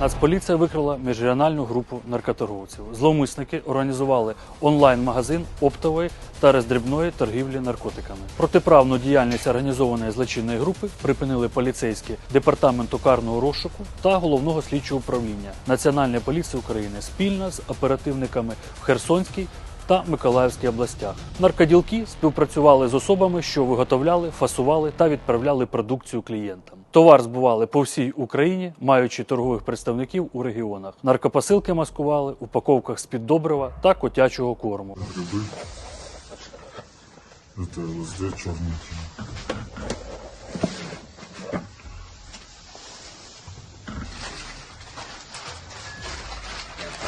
Нацполіція викрила міжрегіональну групу наркоторговців. Зловмисники організували онлайн-магазин оптової та роздрібної торгівлі наркотиками. Протиправну діяльність організованої злочинної групи припинили поліцейські департаменту карного розшуку та головного слідчого управління Національної поліції України спільно з оперативниками в Херсонській та Миколаївській областях. Наркоділки співпрацювали з особами, що виготовляли, фасували та відправляли продукцію клієнтам. Товар збували по всій Україні, маючи торгових представників у регіонах. Наркопосилки маскували в упаковках з-під добрива та котячого корму. грибы. Это ЛСД черненький.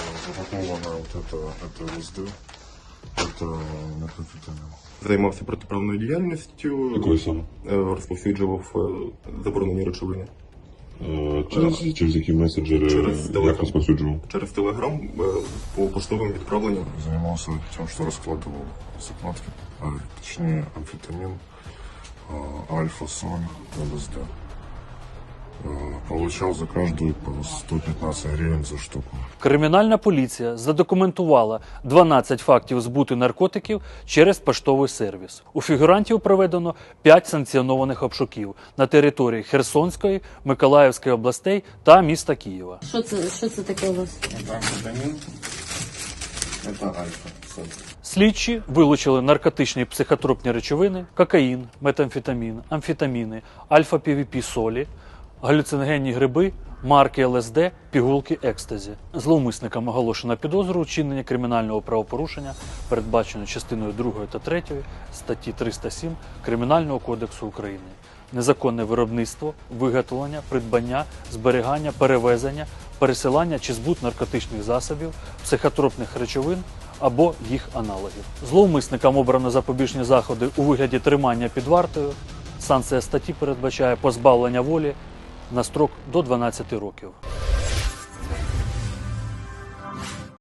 Это запаковано вот это, это ЛСД. Займався протиправною діяльністю, Якою саме? е, розповсюджував е, заборонені речовини. Е, Через, через які меседжери Через як телефон. розповсюджував? Через телеграм по поштовим відправленням. Занимался тем, что раскладывал закладки, а, точнее амфетамин, а, альфа-сон, ЛСД. А, Получал за каждую по 115 гривен за штуку. Кримінальна поліція задокументувала 12 фактів збуту наркотиків через поштовий сервіс. У фігурантів проведено 5 санкціонованих обшуків на території Херсонської, Миколаївської областей та міста Києва. Що це, що це таке у вас? Альфа. Слідчі вилучили наркотичні психотропні речовини, кокаїн, метамфетамін, амфетаміни, альфа-півіпі солі, галюциногенні гриби, марки ЛСД, пігулки екстазі. Зловмисникам оголошено підозру у вчинення кримінального правопорушення, передбачено частиною 2 та 3 статті 307 Кримінального кодексу України. Незаконне виробництво, виготовлення, придбання, зберігання, перевезення, пересилання чи збут наркотичних засобів, психотропних речовин або їх аналогів. Зловмисникам обрано запобіжні заходи у вигляді тримання під вартою. Санкція статті передбачає позбавлення волі на строк до 12 років.